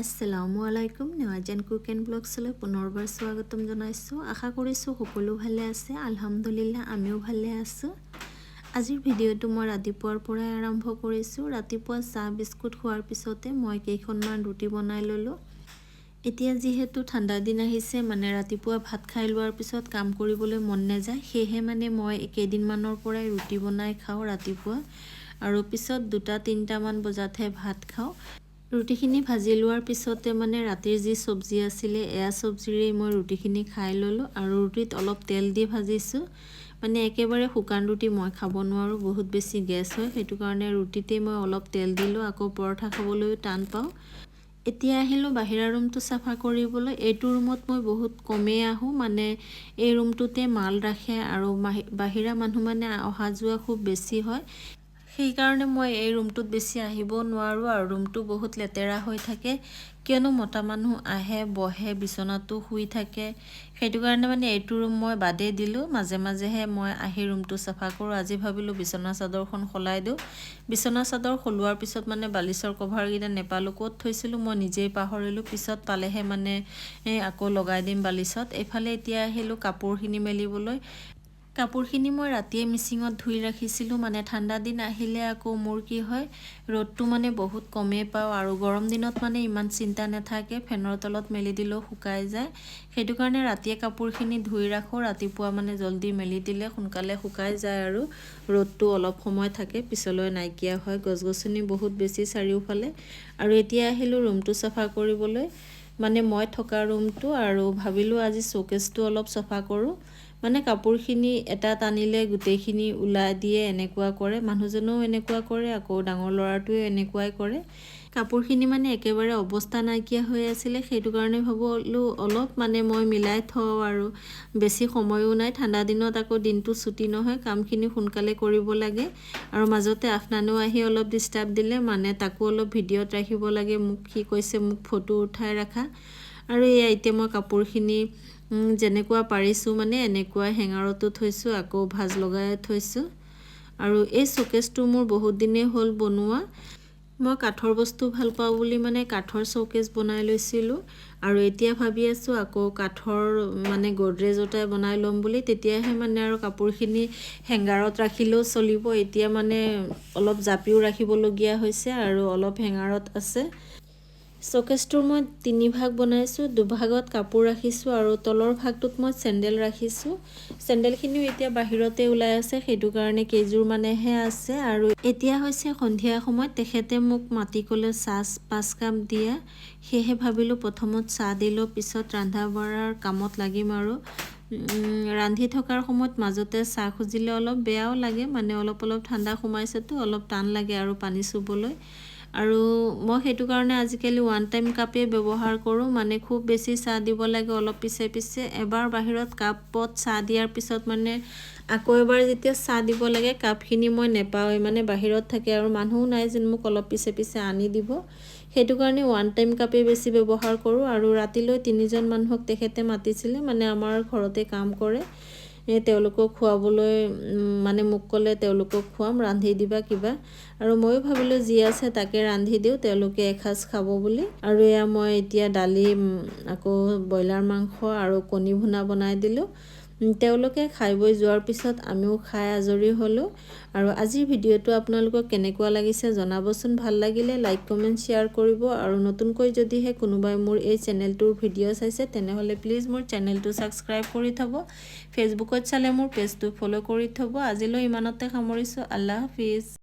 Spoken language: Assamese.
আসসালামু আলাইকুম নেৱাজেন কুক এণ্ড ব্লগছলৈ পুনৰবাৰ স্বাগতম জনাইছোঁ। আশা কৰিছোঁ সকলো ভালে আছে আলহামদুলিল্লাহ আমিও ভালে আছোঁ। আজিৰ ভিডিঅ'টো মই ৰাতিপুৱাৰ পৰাই আৰম্ভ কৰিছোঁ। ৰাতিপুৱা চাহ বিস্কুট খোৱাৰ পিছতে মই কেইখনমান ৰুটি বনাই ল'লোঁ। এতিয়া যিহেতু ঠাণ্ডা দিন আহিছে মানে ৰাতিপুৱা ভাত খাই লোৱাৰ পিছত কাম কৰিবলৈ মন নাযায় সেয়েহে মানে মই কেইদিনমানৰ পৰাই ৰুটি বনাই খাওঁ ৰাতিপুৱা। আৰু পিছত দুটা তিনিটামান বজাতহে ভাত খাওঁ। ৰুটিখিনি ভাজি লোৱাৰ পিছতে মানে ৰাতিৰ যি চব্জি আছিলে, এয়া চব্জিৰেই মই ৰুটিখিনি খাই ল'লোঁ আৰু ৰুটিত অলপ তেল দি ভাজিছোঁ। মানে একেবাৰে শুকান ৰুটি মই খাব নোৱাৰোঁ, বহুত বেছি গেছ হয়। সেইটো কাৰণে ৰুটিতেই মই অলপ তেল দিলোঁ, আকৌ পৰঠা খাবলৈও টান পাওঁ। এতিয়া আহিলোঁ বাহিৰা ৰুমটো চাফা কৰিবলৈ। এইটো ৰুমত মই বহুত কমেই আহোঁ। মানে এই ৰুমটোতে মাল ৰাখে আৰু বাহিৰা মানুহ মানে অহা যোৱা খুব বেছি হয়। সেইকাৰণে মই এই ৰুমটোত বেছি আহিব নোৱাৰোঁ আৰু ৰুমটো বহুত লেতেৰা হৈ থাকে। কিয়নো মতা মানুহ আহে বহে বিচনাটো শুই থাকে। সেইটো কাৰণে মানে এইটো ৰুম মই বাদেই দিলোঁ। মাজে মাজেহে মই আহি ৰুমটো চাফা কৰোঁ। আজি ভাবিলোঁ বিচনা চাদৰখন সলাই দিওঁ। বিচনা চাদৰ সলোৱাৰ পিছত মানে বালিচৰ কভাৰকেইটা নেপালোঁ। ক'ত থৈছিলোঁ মই নিজেই পাহৰিলোঁ। পিছত পালেহে মানে আকৌ লগাই দিম বালিচত। এইফালে এতিয়া আহিলোঁ কাপোৰখিনি মেলিবলৈ। কাপোৰখিনি মই ৰাতিয়ে মিচিঙত ধুই ৰাখিছিলোঁ মানে ঠাণ্ডা দিন আহিলে আকৌ মোৰ কি হয় ৰ'দটো মানে বহুত কমেই পাওঁ আৰু গৰম দিনত মানে ইমান চিন্তা নাথাকে ফেনৰ তলত মেলি দিলেও শুকাই যায়। সেইটো কাৰণে ৰাতিয়ে কাপোৰখিনি ধুই ৰাখোঁ ৰাতিপুৱা মানে জল্দি মেলি দিলে সোনকালে শুকাই যায় আৰু ৰ'দটো অলপ সময় থাকে পিছলৈ নাইকিয়া হয় গছ গছনি বহুত বেছি চাৰিওফালে। আৰু এতিয়া আহিলোঁ ৰুমটো চাফা কৰিবলৈ মানে মই থকা ৰুমটো আৰু ভাবিলোঁ আজি শ্ব'কেছটো অলপ চাফা কৰোঁ। মানে কাপোৰখিনি এটা টানিলে গোটেইখিনি ওলাই দিয়ে এনেকুৱা কৰে। মানুহজনেও এনেকুৱা কৰে আকৌ ডাঙৰ ল'ৰাটোৱেও এনেকুৱাই কৰে। কাপোৰখিনি মানে একেবাৰে অৱস্থা নাইকিয়া হৈ আছিলে। সেইটো কাৰণে ভাবোঁ অলপ মানে মই মিলাই থওঁ আৰু বেছি সময়ো নাই। ঠাণ্ডা দিনত আকৌ দিনটো ছুটি নহয় কামখিনি সোনকালে কৰিব লাগে। আৰু মাজতে আফনানো আহি অলপ ডিষ্টাৰ্ব দিলে মানে তাকো অলপ ভিডিঅ'ত ৰাখিব লাগে মোক সি কৈছে মোক ফটো উঠাই ৰাখা। আৰু এয়া এতিয়া মই কাপোৰখিনি যেনেকুৱা পাৰিছোঁ মানে এনেকুৱা হেঙাৰতো থৈছোঁ আকৌ ভাজ লগাই থৈছোঁ। আৰু এই শ্ব'কেছটো মোৰ বহুত দিনেই হ'ল বনোৱা। মই কাঠৰ বস্তু ভাল পাওঁ বুলি মানে কাঠৰ শ্ব'কেছ বনাই লৈছিলোঁ। আৰু এতিয়া ভাবি আছোঁ আকৌ কাঠৰ মানে গডৰেজ এটাই বনাই ল'ম বুলি। তেতিয়াহে মানে আৰু কাপোৰখিনি হেংগাৰত ৰাখিলেও চলিব। এতিয়া মানে অলপ জাপিও ৰাখিবলগীয়া হৈছে আৰু অলপ হেঙাৰত আছে। শ্ব'কেছটোৰ মই তিনি ভাগ বনাইছোঁ দুভাগত কাপোৰ ৰাখিছোঁ আৰু তলৰ ভাগটোত মই চেণ্ডেল ৰাখিছোঁ। চেণ্ডেলখিনিও এতিয়া বাহিৰতে ওলাই আছে সেইটো কাৰণে কেইযোৰ মানেহে আছে। আৰু এতিয়া হৈছে সন্ধিয়া সময়ত তেখেতে মোক মাতি ক'লে চাহ পাঁচ কাপ দিয়া। সেয়েহে ভাবিলোঁ প্ৰথমত চাহ দিলোঁ পিছত ৰন্ধা বঢ়াৰ কামত লাগিম আৰু ৰান্ধি থকাৰ সময়ত মাজতে চাহ খুজিলে অলপ বেয়াও লাগে মানে অলপ অলপ ঠাণ্ডা সোমাইছেতো অলপ টান লাগে আৰু পানী চুবলৈ। আৰু মই সেইটো কাৰণে আজিকালি ওৱান টাইম কাপেই ব্যৱহাৰ কৰোঁ মানে খুব বেছি চাহ দিব লাগে অলপ পিছে পিছে। এবাৰ বাহিৰত কাপত চাহ দিয়াৰ পিছত মানে আকৌ এবাৰ যেতিয়া চাহ দিব লাগে কাপখিনি মই নেপাওঁৱেই মানে বাহিৰত থাকে আৰু মানুহো নাই যেন মোক অলপ পিছে পিছে আনি দিব। সেইটো কাৰণে ওৱান টাইম কাপেই বেছি ব্যৱহাৰ কৰোঁ। আৰু ৰাতিলৈ তিনিজন মানুহক তেখেতে মাতিছিলে মানে আমাৰ ঘৰতে কাম কৰে। তেওঁলোকক খুৱাবলৈ মানে মোক ক'লে তেওঁলোকক খুৱাম ৰান্ধি দিবা কিবা। আৰু ময়ো ভাবিলোঁ যি আছে তাকে ৰান্ধি দিওঁ তেওঁলোকে এসাঁজ খাব বুলি। আৰু এয়া মই এতিয়া দালি আকৌ ব্ৰইলাৰ মাংস আৰু কণী ভুনা বনাই দিলোঁ। তেওঁলোকে খাই বৈ যোৱাৰ পিছত আমিও খাই আজৰি হ'লোঁ। আৰু আজিৰ ভিডিঅ'টো আপোনালোকক কেনেকুৱা লাগিছে জনাবচোন। ভালো লাগিলে লাইক, কমেণ্ট, শ্বেয়াৰ কৰিব। আৰু নতুনকৈ যদিহে কোনোবাই মোৰ এই চেনেলটোৰ ভিডিঅ' চাইছে, তেনেহ'লে প্লিজ মোৰ চেনেলটো ছাবস্ক্ৰাইব কৰি থ'ব। ফেচবুকত চালে মোৰ পেজটো ফ'ল' কৰি থ'ব। আজিলৈ ইমানতে সামৰিছোঁ। আল্লাহ হাফিজ।